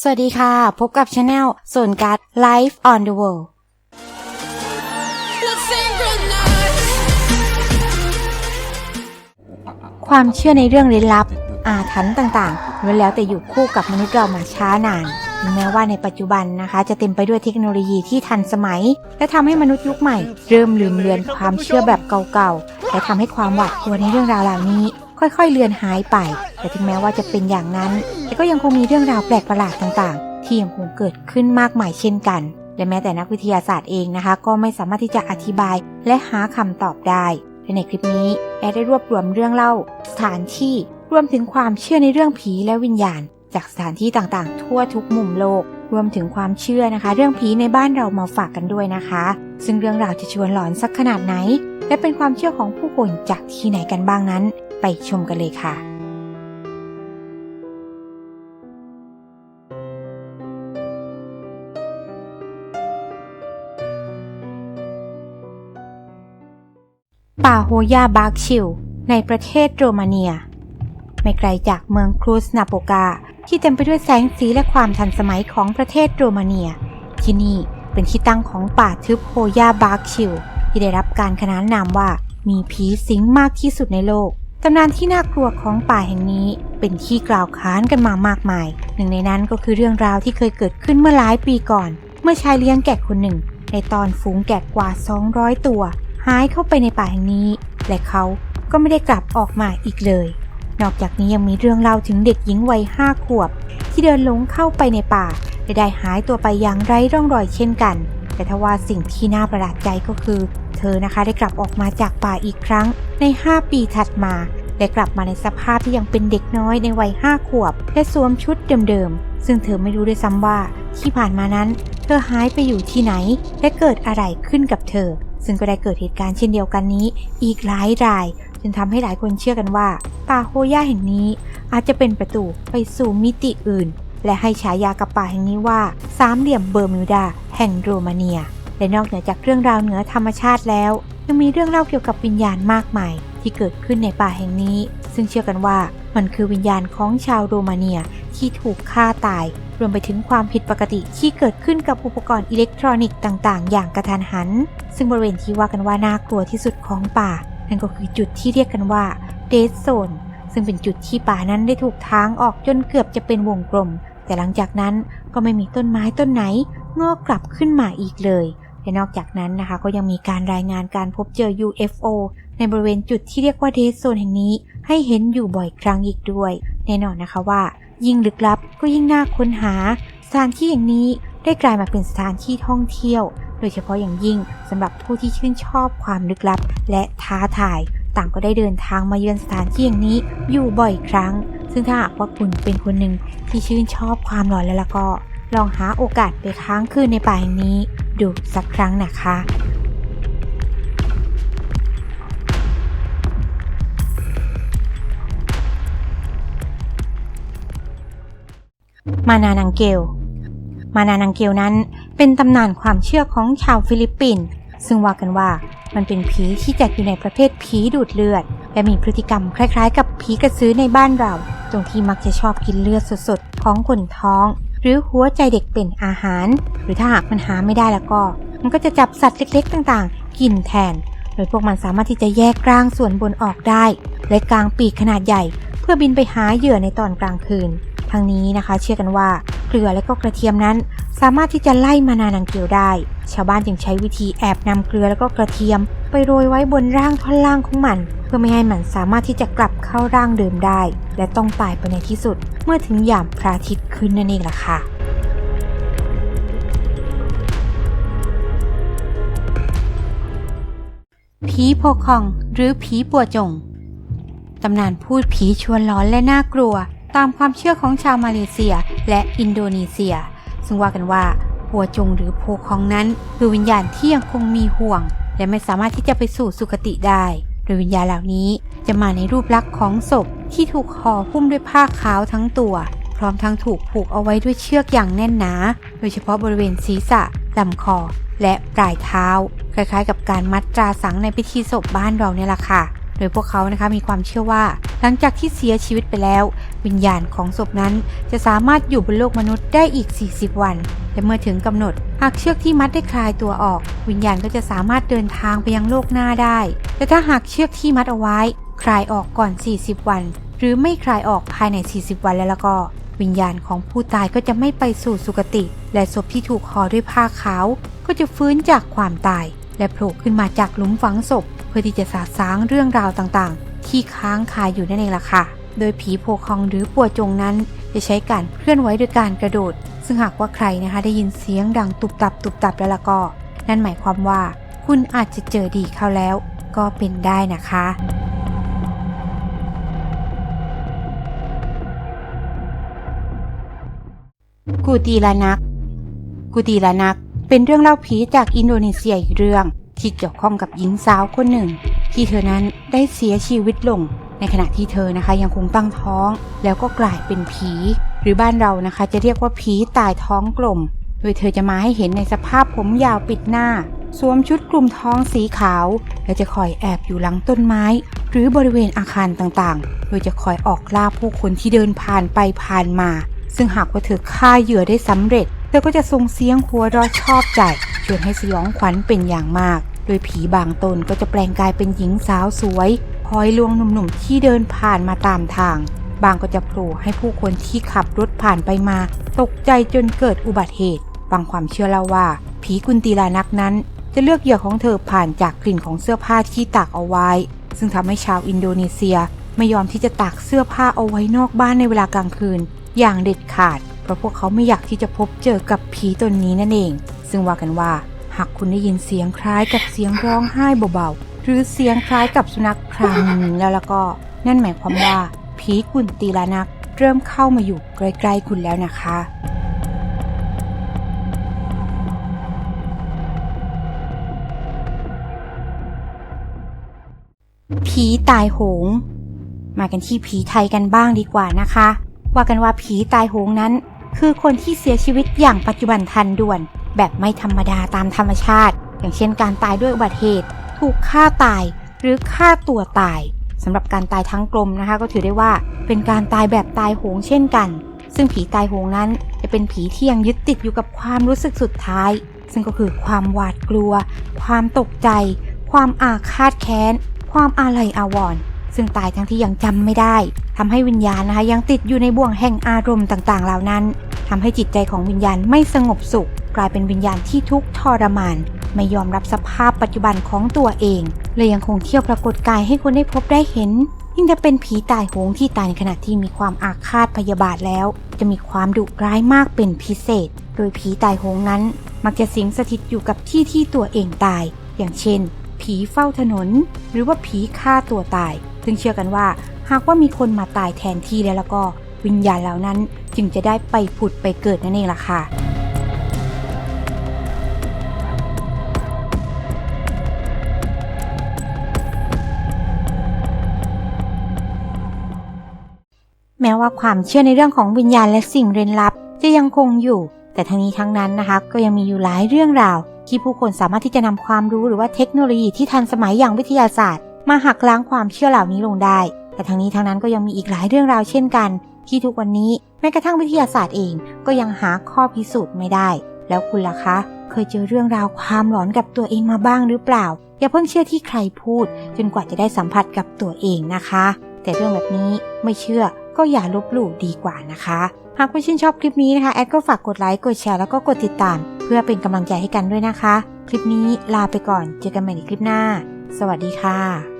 สวัสดีค่ะ พบกับช anel ส่วนการ Life on the World ความเชื่อในเรื่องลี้ลับ อาถรรพ์ต่างๆล้วนแล้วแต่อยู่คู่กับมนุษย์เรามาช้านานถึงแม้ว่าในปัจจุบันนะคะ จะเต็มไปด้วยเทคโนโลยีที่ทันสมัย และทำให้มนุษย์ยุคใหม่ เริ่มลืมเลือนความเชื่อแบบเก่าๆและทำให้ความหวาดกลัวในเรื่องราวเหล่านี้ ค่อยๆเลือนหายไป แต่ถึงแม้ว่าจะเป็นอย่างนั้น แต่ก็ยังคงมีเรื่องราวแปลกประหลาดต่างๆ ที่ยังคงเกิดขึ้นมากมายเช่นกัน และแม้แต่นักวิทยาศาสตร์เองนะคะ ก็ไม่สามารถที่จะอธิบายและหาคำตอบได้และในคลิปนี้แอดได้รวบรวมเรื่องเล่า สถานที่รวมถึงความเชื่อในเรื่องผีและวิญญาณ จากสถานที่ต่างๆ ทั่วทุกมุมโลก รวมถึงความเชื่อนะคะ เรื่องผีในบ้านเรามาฝากกันด้วยนะคะ ซึ่งเรื่องราวจะชวนหลอนสักขนาดไหน และเป็นความเชื่อของผู้คนจากที่ไหนกันบ้างนั้น ไปชมกันเลยค่ะ ป่าโฮยาบาร์ชิล ในประเทศโรมาเนีย ไม่ไกลจากเมืองครูสนาโปกา ที่เต็มไปด้วยแสงสีและความทันสมัยของประเทศโรมาเนีย ที่นี่เป็นที่ตั้งของป่าทึบโฮยาบาร์ชิลที่ได้รับการขนานนามว่ามีผีสิงมากที่สุดในโลกำนานที่น่ากลัวของป่าแห่งนี้เป็นที่กล่าวขานกันมามากมาย หนึ่งในนั้นก็คือเรื่องราวที่เคยเกิดขึ้นเมื่อหลายปีก่อน เมื่อชายเลี้ยงแกะคนหนึ่ง ในตอนฝูงแกะกว่า 200 ตัว หายเข้าไปในป่าแห่งนี้ และเขาก็ไม่ได้กลับออกมาอีกเลย นอกจากนี้ยังมีเรื่องเล่าถึงเด็กหญิงวัยห้าขวบ ที่เดินหลงเข้าไปในป่าและได้หายตัวไปอย่างไร้ร่องรอยเช่นกัน แต่ทว่าสิ่งที่น่าประหลาดใจก็คือ เธอนะคะได้กลับออกมาจากป่าอีกครั้งใน 5 ปีถัดมา และกลับมาในสภาพที่ยังเป็นเด็กน้อยในวัยห้าขวบ และสวมชุดเดิมๆ ซึ่งเธอไม่รู้ด้วยซ้ำว่าที่ผ่านมานั้น เธอหายไปอยู่ที่ไหน และเกิดอะไรขึ้นกับเธอ ซึ่งก็ได้เกิดเหตุการณ์เช่นเดียวกันนี้ อีกหลายรายจนทำให้หลายคนเชื่อกันว่าป่าโฮย่าแห่งนี้อาจจะเป็นประตูไปสู่มิติอื่น และให้ฉายากับป่าแห่งนี้ว่าสามเหลี่ยมเบอร์มิวดา แห่งโรมาเนีย และนอกเหนือจากเรื่องราวเหนือธรรมชาติแล้ว ยังมีเรื่องเล่าเกี่ยวกับวิญญาณมากมาย ที่เกิดขึ้นในป่าแห่งนี้ ซึ่งเชื่อกันว่ามันคือวิญญาณของชาวโรมาเนียที่ถูกฆ่าตาย รวมไปถึงความผิดปกติที่เกิดขึ้นกับอุปกรณ์อิเล็กทรอนิกส์ต่าง ๆ อย่างกระทันหัน ซึ่งบริเวณที่ว่ากันว่าน่ากลัวที่สุดของป่า นั่นก็คือจุดที่เรียกกันว่าเดสโซนซึ่งเป็นจุดที่ป่านั้นได้ถูกทางออกจนเกือบจะเป็นวงกลม แต่หลังจากนั้นก็ไม่มีต้นไม้ต้นไหน งอกกลับขึ้นมาอีกเลยและนอกจากนั้นนะคะก็ยังมีการรายงานการพบเจอ UFO ในบริเวณจุดที่เรียกว่าเดสโซนแห่งนี้ ให้เห็นอยู่บ่อยครั้งอีกด้วย แน่นอนนะคะว่า ยิ่งลึกลับก็ยิ่งน่าค้นหา สถานที่อย่างนี้ได้กลายมาเป็นสถานที่ท่องเที่ยว โดยเฉพาะอย่างยิ่งสำหรับผู้ที่ชื่นชอบความลึกลับ และท้าทาย ต่างก็ได้เดินทางมาเยือนสถานที่อย่างนี้อยู่บ่อยครั้ง ซึ่งถ้าหากว่าคุณเป็นคนหนึ่งที่ชื่นชอบความหลอนแล้วล่ะก็ ลองหาโอกาสไปค้างคืนในป่าแห่งนี้ ดูสักครั้งนะคะมานานังเกล มานานังเกลนั้นเป็นตำนานความเชื่อของชาวฟิลิปปินส์ ซึ่งว่ากันว่ามันเป็นผีที่จัดอยู่ในประเภทผีดูดเลือด และมีพฤติกรรมคล้ายๆ กับผีกระซื้อในบ้านเรา ตรงที่มักจะชอบกินเลือดสดๆ ของคนท้อง หรือหัวใจเด็กเป็นอาหาร หรือถ้าหากมันหาไม่ได้แล้วก็ มันก็จะจับสัตว์เล็กๆ ต่างๆ กินแทน โดยพวกมันสามารถที่จะแยกร่างส่วนบนออกได้ และกลางปีกขนาดใหญ่ เพื่อบินไปหาเหยื่อในตอนกลางคืนทางนี้นะคะ เชื่อกันว่า เกลือและก็กระเทียมนั้น สามารถที่จะไล่มานานังเกียวได้ ชาวบ้านจึงใช้วิธีแอบนำเกลือและก็กระเทียม ไปโรยไว้บนร่างท่อนล่างของมัน เพื่อไม่ให้มันสามารถที่จะกลับเข้าร่างเดิมได้ และต้องตายไปในที่สุด เมื่อถึงยามพระอาทิตย์ขึ้นนั่นเองล่ะค่ะผีโพคองหรือผีปัวจง ตำนานพูดผีชวนร้อนและน่ากลัว ตามความเชื่อของชาวมาเลเซียและอินโดนีเซีย ซึ่งว่ากันว่าปัวจงหรือโพคองนั้น คือวิญญาณที่ยังคงมีห่วง และไม่สามารถที่จะไปสู่สุคติได้ โดยวิญญาณเหล่านี้จะมาในรูปลักษณ์ของศพที่ถูกห่อหุ้มด้วยผ้าขาวทั้งตัว พร้อมทั้งถูกผูกเอาไว้ด้วยเชือกอย่างแน่นหนา โดยเฉพาะบริเวณศีรษะลำคอ และปลายเท้า คล้ายๆ กับการมัดตราสังในพิธีศพบ้านเราเนี่ยแหละค่ะโดยพวกเขานะคะมีความเชื่อว่า หลังจากที่เสียชีวิตไปแล้ว วิญญาณของศพนั้นจะสามารถอยู่บนโลกมนุษย์ได้อีก 40 วันแต่เมื่อถึงกำหนด หากเชือกที่มัดได้คลายตัวออก วิญญาณก็จะสามารถเดินทางไปยังโลกหน้าได้ แต่ถ้าหากเชือกที่มัดเอาไว้ คลายออกก่อน 40 วัน หรือไม่คลายออกภายใน 40 วันแล้วแล้วก็ วิญญาณของผู้ตายก็จะไม่ไปสู่สุคติ และศพที่ถูกห่อด้วยผ้าขาว ก็จะฟื้นจากความตาย และโผล่ขึ้นมาจากหลุมฝังศพ เพื่อที่จะสาสางเรื่องราวต่างๆ ที่ค้างคาอยู่นั่นเองล่ะค่ะ โดยผีโพคองหรือปัวจงนั้น จะใช้การเคลื่อนไหวโดยการกระโดด ซึ่งหากว่าใครนะคะได้ยินเสียงดังตุบตับตุบตับแล้วล่ะก็ นั่นหมายความว่า คุณอาจจะเจอดีเข้าแล้ว ก็เป็นได้นะคะกูตีลานัก กูตีลานัก เป็นเรื่องเล่าผีจากอินโดนีเซียอีกเรื่อง ที่เกี่ยวข้องกับหญิงสาวคนหนึ่ง ที่เธอนั้นได้เสียชีวิตลง ในขณะที่เธอนะคะยังคงตั้งท้อง แล้วก็กลายเป็นผี หรือบ้านเรานะคะจะเรียกว่าผีตายท้องกลม โดยเธอจะมาให้เห็นในสภาพผมยาวปิดหน้า สวมชุดคลุมท้องสีขาว และจะคอยแอบอยู่หลังต้นไม้ หรือบริเวณอาคารต่างๆ โดยจะคอยออกล่าผู้คนที่เดินผ่านไปผ่านมา ซึ่งหากว่าเธอฆ่าเหยื่อได้สำเร็จ เธอก็จะส่งเสียงหัวเราะชอบใจชวนให้สยองขวัญเป็นอย่างมาก โดยผีบางตนก็จะแปลงกายเป็นหญิงสาวสวยคอยลวงหนุ่มๆที่เดินผ่านมาตามทาง บางก็จะโผล่ให้ผู้คนที่ขับรถผ่านไปมา ตกใจจนเกิดอุบัติเหตุ บางความเชื่อเล่าว่า ผีกุนตีลานักนั้น จะเลือกเหยื่อของเธอผ่านจากกลิ่นของเสื้อผ้าที่ตากเอาไว้ ซึ่งทำให้ชาวอินโดนีเซียไม่ยอมที่จะตากเสื้อผ้าเอาไว้นอกบ้านในเวลากลางคืน อย่างเด็ดขาด เพราะพวกเขาไม่อยากที่จะพบเจอกับผีตนนี้นั่นเอง ซึ่งว่ากันว่า หากคุณได้ยินเสียงคล้ายกับเสียงร้องไห้เบาๆ หรือเสียงคล้ายกับสุนัขครางแล้วแล้วก็นั่นหมายความว่าผีกุนตีลานักเริ่มเข้ามาอยู่ใกล้ๆคุณแล้วนะคะผีตายโหง มากันที่ผีไทยกันบ้างดีกว่านะคะ ว่ากันว่าผีตายโหงนั้น คือคนที่เสียชีวิตอย่างปัจจุบันทันด่วน แบบไม่ธรรมดาตามธรรมชาติ อย่างเช่นการตายด้วยอุบัติเหตุ ถูกฆ่าตาย หรือฆ่าตัวตายสำหรับการตายทั้งกลมนะคะ ก็ถือได้ว่าเป็นการตายแบบตายโหงเช่นกัน ซึ่งผีตายโหงนั้นจะเป็นผีที่ยังยึดติดอยู่กับความรู้สึกสุดท้าย ซึ่งก็คือความหวาดกลัว ความตกใจ ความอาฆาตแค้น ความอาลัยอาวรณ์ซึ่งตายทั้งที่ยังจำไม่ได้ทำให้วิญญาณนะคะยังติดอยู่ในบ่วงแห่งอารมณ์ต่างๆ เหล่านั้น ทำให้จิตใจของวิญญาณไม่สงบสุข กลายเป็นวิญญาณที่ทุกข์ทรมาน ไม่ยอมรับสภาพปัจจุบันของตัวเองเลยยังคงเที่ยวปรากฏกายให้คนได้พบได้เห็นยิ่งจะเป็นผีตายโหงที่ตายในขณะที่มีความอาฆาตพยาบาทแล้ว จะมีความดุร้ายมากเป็นพิเศษ โดยผีตายโหงนั้น มักจะสิงสถิตอยู่กับที่ที่ตัวเองตาย อย่างเช่น ผีเฝ้าถนน หรือว่าผีฆ่าตัวตาย ซึ่งเชื่อกันว่า หากว่ามีคนมาตายแทนที่แล้วแล้วก็ วิญญาณเหล่านั้นจึงจะได้ไปผุดไปเกิดนั่นเองล่ะค่ะแม้ว่าความเชื่อในเรื่องของวิญญาณและสิ่งเร้นลับ จะยังคงอยู่ แต่ทั้งนี้ทั้งนั้นนะคะ ก็ยังมีอยู่หลายเรื่องราว ที่ผู้คนสามารถที่จะนำความรู้หรือว่าเทคโนโลยีที่ทันสมัยอย่างวิทยาศาสตร์ มาหักล้างความเชื่อเหล่านี้ลงได้ แต่ทั้งนี้ทั้งนั้นก็ยังมีอีกหลายเรื่องราวเช่นกัน ที่ทุกวันนี้แม้กระทั่งวิทยาศาสตร์เองก็ยังหาข้อพิสูจน์ไม่ได้ แล้วคุณล่ะคะ เคยเจอเรื่องราวความหลอนกับตัวเองมาบ้างหรือเปล่า อย่าเพิ่งเชื่อที่ใครพูด จนกว่าจะได้สัมผัสกับตัวเองนะคะ แต่เรื่องแบบนี้ไม่เชื่อก็อย่าลบหลู่ดีกว่านะคะ หากผู้ชื่นชอบคลิปนี้นะคะ แอดก็ฝากกดไลค์ กดแชร์ แล้วก็กดติดตาม เพื่อเป็นกำลังใจให้กันด้วยนะคะ คลิปนี้ลาไปก่อน เจอกันใหม่ในคลิปหน้า สวัสดีค่ะ